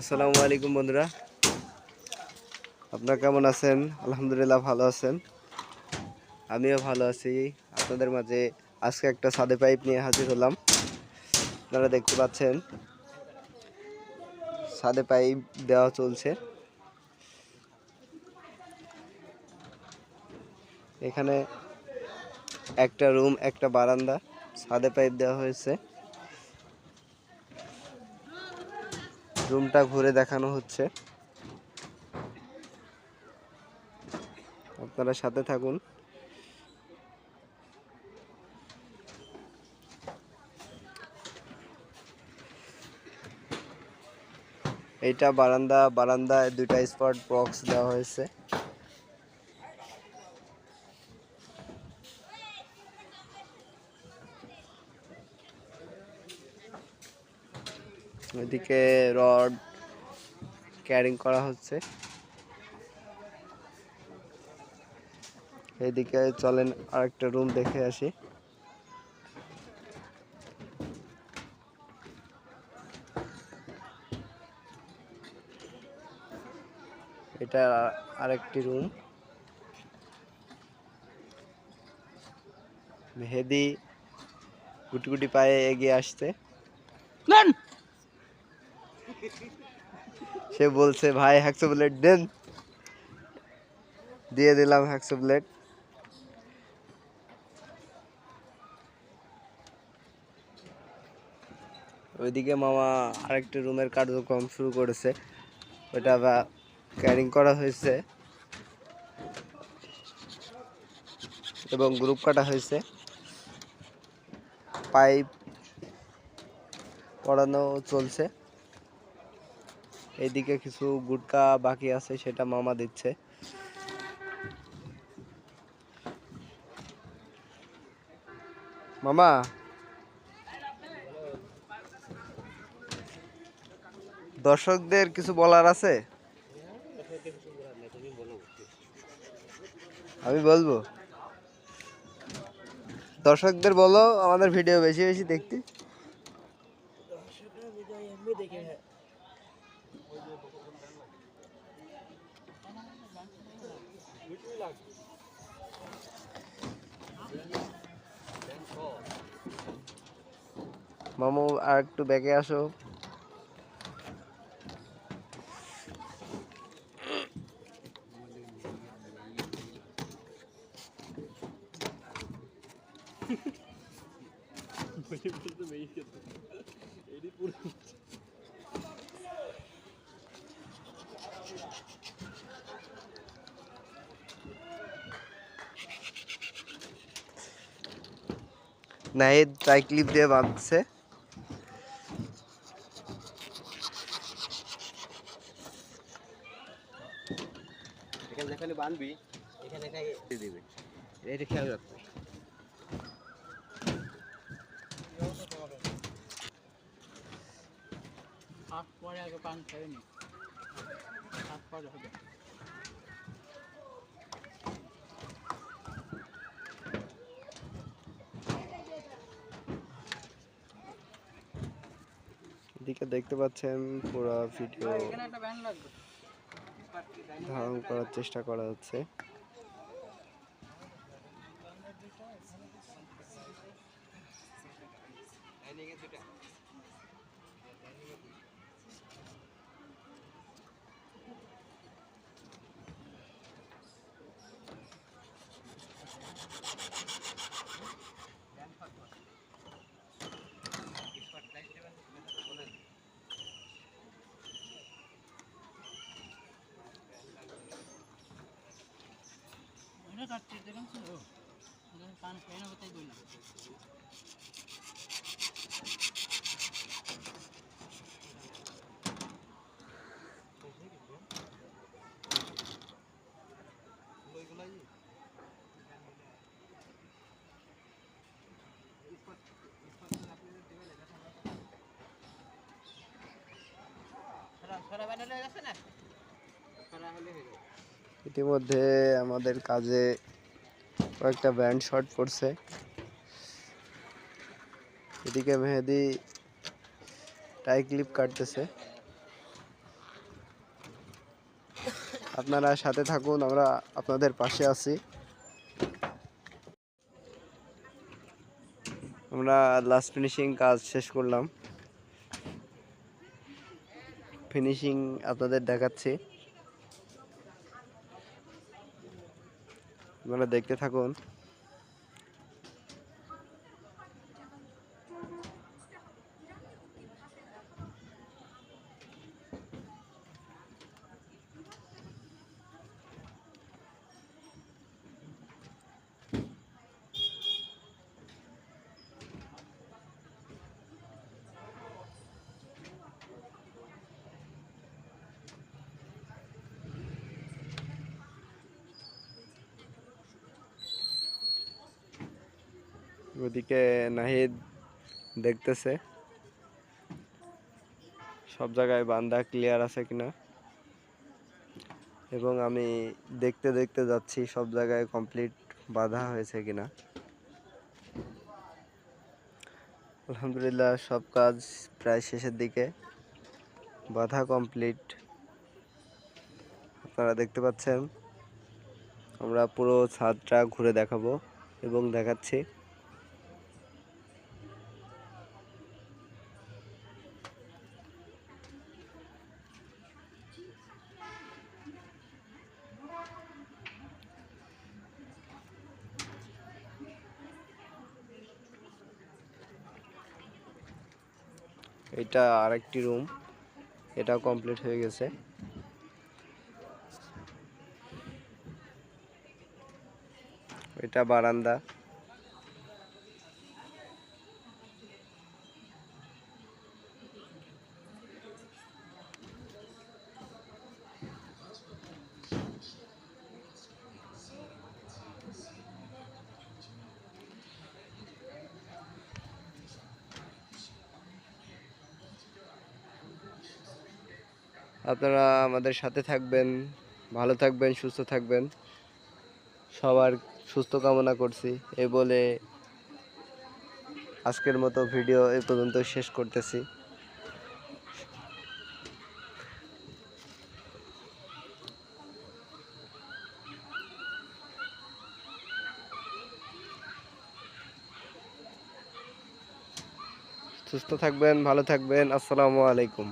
আসসালামু আলাইকুম বন্ধুরা। আপনারা কেমন আছেন? আলহামদুলিল্লাহ ভালো আছেন। আমিও ভালো আছি। আপনাদের মাঝে আজকে একটা সাদে পাইপ নিয়ে হাজির হলাম। আপনারা দেখতে পাচ্ছেন, সাদে পাইপ দেওয়া চলছে। এখানে একটা রুম, একটা বারান্দা সাদে পাইপ দেওয়া হয়েছে। রুমটা ঘুরে দেখানো হচ্ছে। আপনারা সাথে থাকুন। এইটা বারান্দা, বারান্দায় দুইটা স্পট বক্স দেওয়া হয়েছে। এদিকে রড ক্যারিং করা হচ্ছে। এদিকে চলেন আরেকটা রুম দেখে আসি। এটা আরেকটি রুম। মেহেদি গুটি গুটি পায়ে এগিয়ে আসছে। সে বলছে, ভাই হ্যাকসো প্লেট দেন। দিয়ে দিলাম হ্যাকসো প্লেট ওইদিকে মামা আরেকটি রুমের কার্যক্রম শুরু করেছে। ওটা বা ক্যারিং করা হয়েছে। এবং গ্রুপ কাটা হয়েছে। পাইপ পড়ানো চলছে। এইদিকে কিছু গুটকা বাকি আছে, সেটা মামা দিচ্ছে। মামা? দর্শকদের কিছু বলার আছে? আমি বলব। দর্শকদের বলো, আমাদের ভিডিও বেশি বেশি দেখতে। মামু আর একটু ব্যাগে আসো। নাহিদ ট্রাই ক্লিপ দিয়ে বাঁধছে এখানে যেখানে বানবি এখানে এটা খেয়াল রাখতে হাত পরে আগে পান খাবে হাত পরে হবে। এদিকে দেখতে পাচ্ছেন পুরো ভিডিও এখানে একটা ব্যান্ড লাগবে। ধারণ করার চেষ্টা করা হচ্ছে। কাটতে দেখেন পান খেয়ে নেব তাই বললাম সারা হয়ে গেছে না? সারা হলে হয়ে যাবে। ইতিমধ্যে আমাদের কাজে কয়েকটা ব্যান্ড শট পড়ছে। এদিকে মেহেদি টাই ক্লিপ কাটতেছে। আপনারা সাথে থাকুন, আমরা আপনাদের পাশে আছি। আমরা লাস্ট ফিনিশিং কাজ শেষ করলাম। ফিনিশিং আপনাদের দেখাচ্ছি। আপনারা দেখতে থাকুন। ওদিকে নাহিদ দেখতেছে। সব জায়গায় বান্দা ক্লিয়ার আছে কিনা? এবং আমি দেখতে দেখতে যাচ্ছি, সব জায়গায় কমপ্লিট বাধা হয়েছে কিনা? আলহামদুলিল্লাহ, সব কাজ প্রায় শেষের দিকে। বাধা কমপ্লিট আপনারা দেখতে পাচ্ছেন, আমরা পুরো ছাদটা ঘুরে দেখাবো এবং দেখাচ্ছি। এটা আরেকটি রুম এটা কমপ্লিট হয়ে গেছে। এটা বারান্দা। আপনারা আমাদের সাথে থাকবেন, ভালো থাকবেন, সুস্থ থাকবেন। সবার সুস্থ কামনা করছি। এই বলে আজকের মতো ভিডিও এ পর্যন্ত শেষ করতেছি। সুস্থ থাকবেন, ভালো থাকবেন। আসসালামু আলাইকুম।